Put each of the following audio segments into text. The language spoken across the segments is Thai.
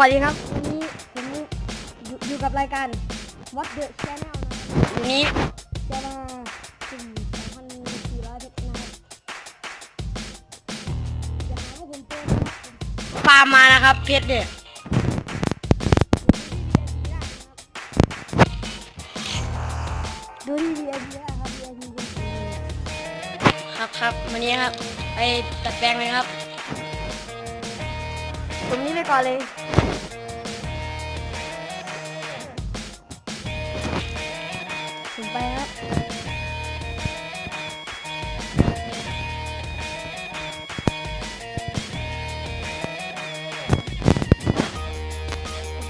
วัสดีครับวันนี้ผมอยู่อยู่กับรายการ What the Channel นะครับวันนี้จะมาสุ่ม2,400เพชรนะครับอย่าหาว่าผมโกงนะครับผมฟาร์มมานะครับ เพชรเนี่ยดูที่ VIP ได้นะครับ VIP เป็นสีครับครับวันนี้ครับ ไปตัดแปลงเลยครับ ตรงนี้ไปก่อนเลย ไปครับ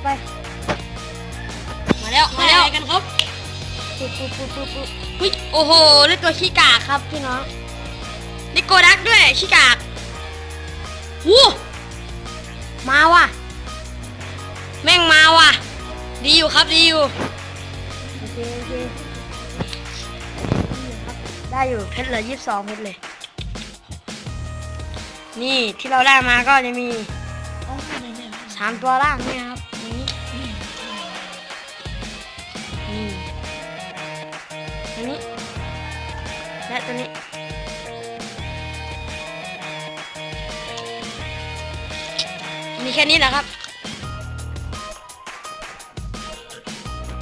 ไป มาแล้ว มาแล้วกันครับปุ๊บปุ๊บปุ๊บปุ๊บปุ๊บหุ้ยโอ้โหได้ตัวขี้กากครับพี่น้องได้โกดักด้วยขี้กากวู้มาว่ะ แม่งมาว่ะ ดีอยู่ครับดีอยู่ โอเคโอเค ได้อยู่เพชรเหลือยี่สิบสองเพชรเลย นี่ที่เราได้มาก็จะมีสามตัวล่างเนี่ยครับนี้นี่อันนี้และตัวนี้มีแค่นี้แหละครับ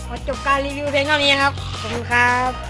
ขอจบการรีวิวเพียงเท่านี้ครับ ขอบคุณครับ